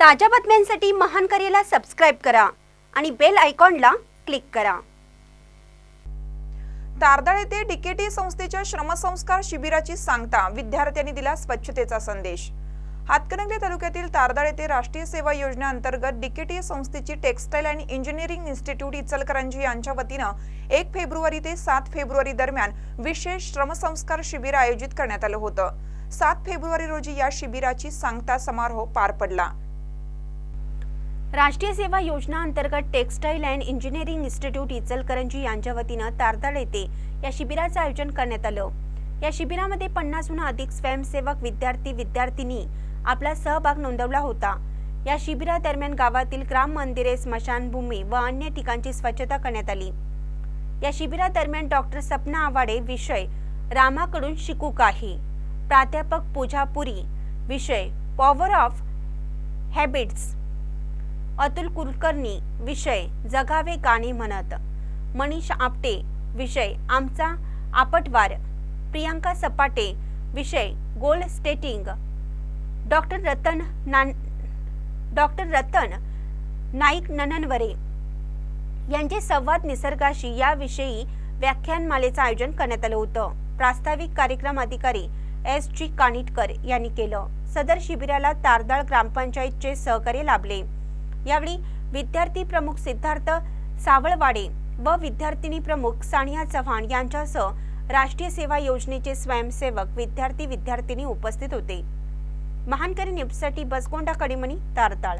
ताज्या बातम्यांसाठी महान करेला सबस्क्राईब करा आणि बेल आयकॉनला क्लिक करा. तारदाळ येथे डीकेटी संस्थेच्या श्रमसंस्कार शिबिराची सांगता विद्यार्थ्यांनी दिला स्वच्छतेचा संदेश. हातकणंगले तालुक्यातील तारदाळ येथे राष्ट्रीय सेवा योजना अंतर्गत डीकेटी संस्थेची टेक्स्टाईल आणि इंजिनिअरिंग इन्स्टिट्यूट इचलकरंजी यांच्या वतीनं एक फेब्रुवारी ते सात फेब्रुवारी दरम्यान विशेष श्रमसंस्कार शिबिर आयोजित करण्यात आलं होतं. सात फेब्रुवारी रोजी या शिबिराची सांगता समारोह पार पडला. राष्ट्रीय सेवा योजना अंतर्गत textile and engineering institute Ichalkaranji यांच्या वतीनं तारदाळ येथे या शिबिराचं आयोजन करण्यात आलं. या शिबिरामध्ये पन्नासहून अधिक स्वयंसेवक विद्यार्थी विद्यार्थिनी आपला सहभाग नोंदवला होता. या शिबिरादरम्यान गावातील ग्राम मंदिरे स्मशानभूमी व अन्य ठिकाणची स्वच्छता करण्यात आली. या शिबिरादरम्यान डॉक्टर सपना आवाडे विषय रामाकडून शिकू काही प्राध्यापक पूजा पुरी विषय power of habits Atul Kulkarni विषय जगावे गाणे म्हणत. मनीष आपटे विषय आमचा आपटवार. प्रियांका सपाटे विषय गोल स्टेटिंग. डॉक्टर रतन नान डॉक्टर रतन नाईक नननवरे यांचे संवाद निसर्गाशी याविषयी व्याख्यानमालेचं आयोजन करण्यात आलं होतं. प्रास्ताविक कार्यक्रम अधिकारी एस. जी. कानिटकर यांनी केलं. सदर शिबिराला तारदाळ ग्रामपंचायतचे सहकार्य लाभले. यावेळी विद्यार्थी प्रमुख सिद्धार्थ सावळवाडे व विद्यार्थिनी प्रमुख सानिया चव्हाण यांच्यासह राष्ट्रीय सेवा योजनेचे स्वयंसेवक विद्यार्थी विद्यार्थिनी उपस्थित होते. महानकरी न्यूजसाठी बसगोंडा कडेमणी तारताळ.